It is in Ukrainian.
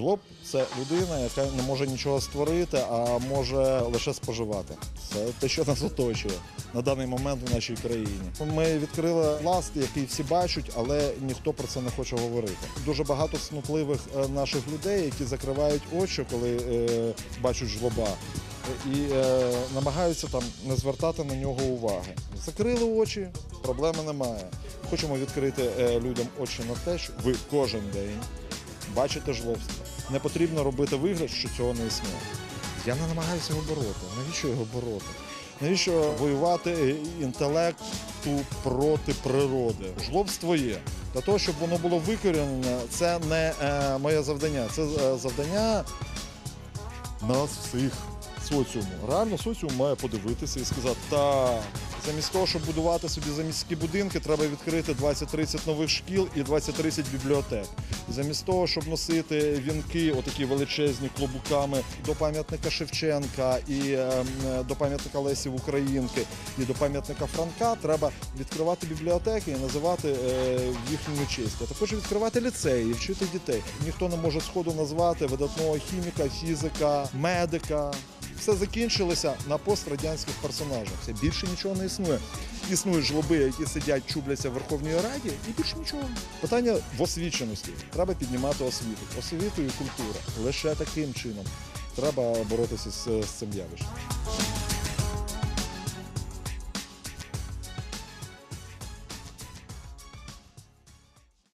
Жлоб це людина, яка не може нічого створити, а може лише споживати. Це те, що нас оточує на даний момент в нашій країні. Ми відкрили пласт, який всі бачать, але ніхто про це не хоче говорити. Дуже багато снутливих е, наших людей, які закривають очі, коли е, бачать жлоба. І е, намагаються там не звертати на нього уваги. Закрили очі, проблеми немає. Хочемо відкрити е, людям очі на те, що ви кожен день бачите жлобство. Не потрібно робити вигляд, що цього не існує. Я не намагаюся його бороти. Навіщо його бороти? Навіщо воювати інтелекту проти природи? Жлобство є. Для того, щоб воно було викорінене, це не е, моє завдання. Це е, завдання нас всіх соціуму. Реально соціум має подивитися і сказати, так, замість того, щоб будувати собі заміські будинки, треба відкрити 20-30 нових шкіл і 20-30 бібліотек. Замість того, щоб носити вінки, отакі величезні клобуками до пам'ятника Шевченка і ем, е, до пам'ятника Лесі Українки, і до пам'ятника Франка, треба відкривати бібліотеки і називати е, в їхню честь. А також відкривати ліцеї, вчити дітей. Ніхто не може сходу назвати видатного хіміка, фізика, медика. Все закінчилося на пострадянських персонажах. Це більше нічого не існує. Існують жлоби, які сидять, чубляться в Верховній Раді, і більше нічого. Питання в освіченості. Треба піднімати освіту. Освіту і культура. Лише таким чином треба боротися з, з цим явищем.